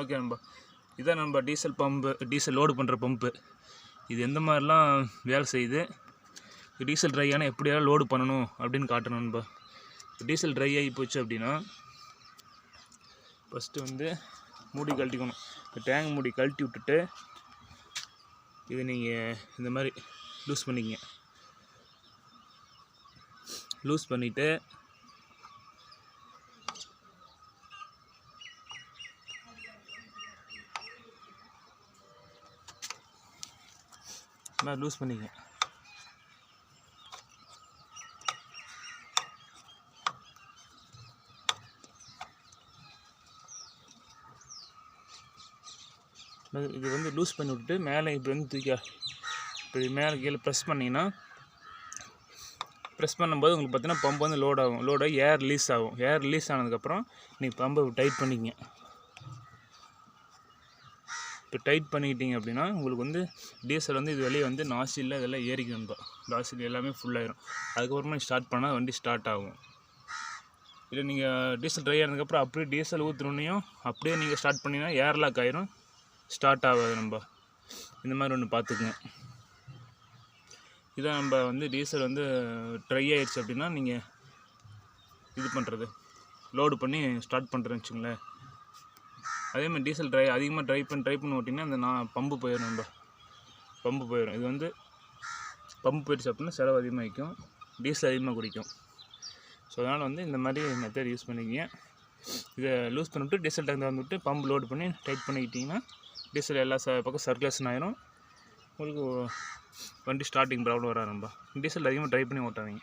Okay நண்பா. இதான் நம்ம டீசல் பம்பு டீசல் லோடு பண்ணுற பம்பு இது எந்த மாதிரிலாம் வேலை செய்யுது? டீசல் ட்ரை ஆனால் எப்படியாவது லோடு பண்ணணும் அப்படின்னு காட்டணும் நண்பா. டீசல் ட்ரை ஆகி போச்சு அப்படின்னா ஃபஸ்ட்டு வந்து மூடி கழட்டிக்கணும். இந்த டேங்க் மூடி கழட்டி விட்டுட்டு இது நீங்கள் இந்த மாதிரி லூஸ் பண்ணிக்கங்க. லூஸ் பண்ணிவிட்டு மாதிரி லூஸ் பண்ணிக்கங்க இது- வந்து லூஸ் பண்ணி விட்டுட்டு மேலே இப்படி வந்து தூக்கி இப்படி மேலே கீழே ப்ரெஸ் பண்ணிங்கன்னா ப்ரெஸ் பண்ணும்போது உங்களுக்கு பார்த்தீங்கன்னா பம்ப் வந்து லோட் ஆகும். லோடாகி ஆகி ஏர் ரிலீஸ் ஆகும். ஏர் ரிலீஸ் ஆனதுக்கப்புறம் நீங்கள் பம்பை டைட் பண்ணிக்கங்க. இப்போ டைட் பண்ணிக்கிட்டீங்க அப்படின்னா உங்களுக்கு வந்து டீசல் வந்து இது வெளியே வந்து நாசிலில் இதெல்லாம் ஏறிக்கும் நண்பா நாசில் எல்லாமே ஃபுல்லாயிரும் அதுக்கப்புறமா ஸ்டார்ட் பண்ணால் வண்டி ஸ்டார்ட் ஆகும். இல்லை நீங்கள் டீசல் ட்ரை ஆனதுக்கப்புறம் அப்படியே டீசல் ஊற்றுனோடனையும் அப்படியே நீங்கள் ஸ்டார்ட் பண்ணிங்கன்னா ஏர்லாக் ஆயிரும். ஸ்டார்ட் ஆகாது நம்ம. இந்த மாதிரி ஒன்று பார்த்துக்குங்க. இதான் நம்ம வந்து டீசல் வந்து ட்ரை ஆயிடுச்சு அப்படின்னா நீங்கள் இது பண்ணுறது லோடு பண்ணி ஸ்டார்ட் பண்ணுறேன்னு வச்சுங்களேன் அதே மாதிரி டீசல் ட்ரை அதிகமாக ட்ரை பண்ணி ட்ரை பண்ணி ஓட்டிங்கன்னா அந்த நான் பம்பு போயிடும் நம்ம பம்பு போயிடும் இது வந்து பம்பு போயிடுச்சு அப்படின்னா செலவு அதிகமாக வைக்கும் டீசல் அதிகமாக குடிக்கும். ஸோ அதனால் வந்து இந்த மாதிரி மெத்தட் யூஸ் பண்ணிக்கிங்க. இதை லூஸ் பண்ணிவிட்டு டீசல் டேங்க் வந்துவிட்டு பம்பு லோடு பண்ணி டைட் பண்ணிக்கிட்டிங்கன்னா டீசல் எல்லா ச பக்கம் சர்க்குலேஷன் ஆயிரும். உங்களுக்கு வண்டி ஸ்டார்டிங் ப்ராப்ளம் வராது நம்ம டீசல் அதிகமாக ட்ரை பண்ணி ஓட்டாதீங்க.